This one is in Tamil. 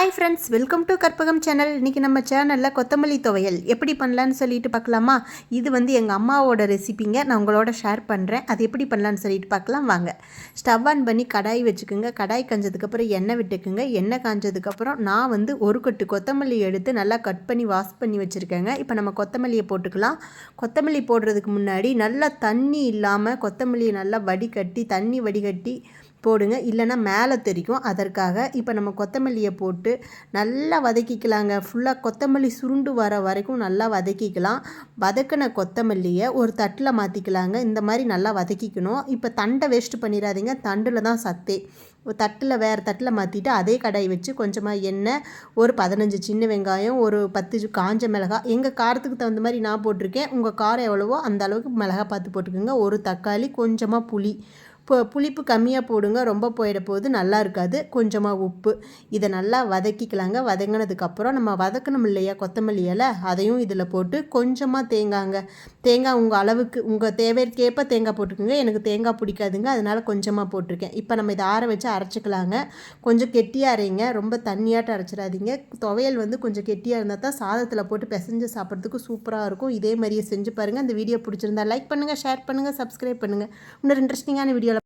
Hi friends welcome to Karpagam channel இன்றைக்கி நம்ம சேனலில் கொத்தமல்லி துவையல். எப்படி பண்ணலான்னு சொல்லிட்டு பார்க்கலாமா? இது வந்து எங்கள் அம்மாவோட ரெசிபிங்க நான் உங்களோட ஷேர் பண்ணுறேன் அது எப்படி பண்ணலான்னு சொல்லிட்டு பார்க்கலாம். வாங்க. ஸ்டவ் ஆன் பண்ணி கடாய் வச்சுக்கோங்க. கடாய் காஞ்சதுக்கப்புறம் எண்ணெய் விட்டுக்குங்க. எண்ணெய் காஞ்சதுக்கப்புறம் நான் வந்து ஒரு கட்டு கொத்தமல்லி எடுத்து நல்லா கட் பண்ணி வாஷ் பண்ணி வச்சுருக்கேங்க. இப்போ நம்ம கொத்தமல்லியை போட்டுக்கலாம். கொத்தமல்லி போடுறதுக்கு முன்னாடி நல்லா தண்ணி இல்லாமல் கொத்தமல்லியை நல்லா வடிகட்டி தண்ணி வடிகட்டி போடுங்க. இல்லைன்னா மேலே தெரிக்கும். அதற்காக இப்போ நம்ம கொத்தமல்லியை போட்டு நல்லா வதக்கிக்கலாங்க. ஃபுல்லாக கொத்தமல்லி சுருண்டு வர வரைக்கும் நல்லா வதக்கிக்கலாம். வதக்கின கொத்தமல்லியை ஒரு தட்டில் மாற்றிக்கலாங்க இந்த மாதிரி நல்லா வதக்கிக்கணும். இப்போ தண்டை வேஸ்ட் பண்ணிடாதீங்க. தண்டில் தான் சத்தே. ஒரு தட்டில் வேறு தட்டில் மாற்றிட்டு அதே கடாய் வச்சு கொஞ்சமாக எண்ணெய் ஒரு பதினஞ்சு சின்ன வெங்காயம் ஒரு பத்து காஞ்ச மிளகாய். எங்கள் காரத்துக்கு தகுந்த மாதிரி நான் போட்டிருக்கேன். உங்கள் காரம் எவ்வளவோ அந்த அளவுக்கு மிளகா பார்த்து போட்டுக்கோங்க. ஒரு தக்காளி கொஞ்சமாக புளி. புளிப்பு கம்மியாக போடுங்க ரொம்ப போயிட போது நல்லா இருக்காது. கொஞ்சமாக உப்பு. இதை நல்லா வதக்கிக்கலாங்க. வதங்கினதுக்கப்புறம் நம்ம வதக்கணும் இல்லையா கொத்தமல்லி இலை? அதையும் இதில் போட்டு கொஞ்சமாக தேங்காங்க. தேங்காய் உங்கள் அளவுக்கு உங்கள் தேவைக்கேற்ப தேங்காய் போட்டுக்கோங்க. எனக்கு தேங்காய் பிடிக்காதுங்க. அதனால் கொஞ்சமாக போட்டிருக்கேன். இப்போ நம்ம இதை ஆற வச்சு அரைச்சிக்கலாங்க. கொஞ்சம் கெட்டியாக அரைங்க. ரொம்ப தண்ணியாட்ட அரைச்சிடாதீங்க. துவையல் வந்து கொஞ்சம் கெட்டியாக இருந்தால் தான் சாதத்தில் போட்டு பிசைஞ்சு சாப்பிட்றதுக்கு சூப்பராக இருக்கும். இதே மாதிரியே செஞ்சு பாருங்கள் இந்த வீடியோ பிடிச்சிருந்தா லைக் பண்ணுங்கள் ஷேர் பண்ணுங்கள் சப்ஸ்கிரைப் பண்ணுங்கள் இன்னொரு இன்ட்ரெஸ்டிங்கான வீடியோவில்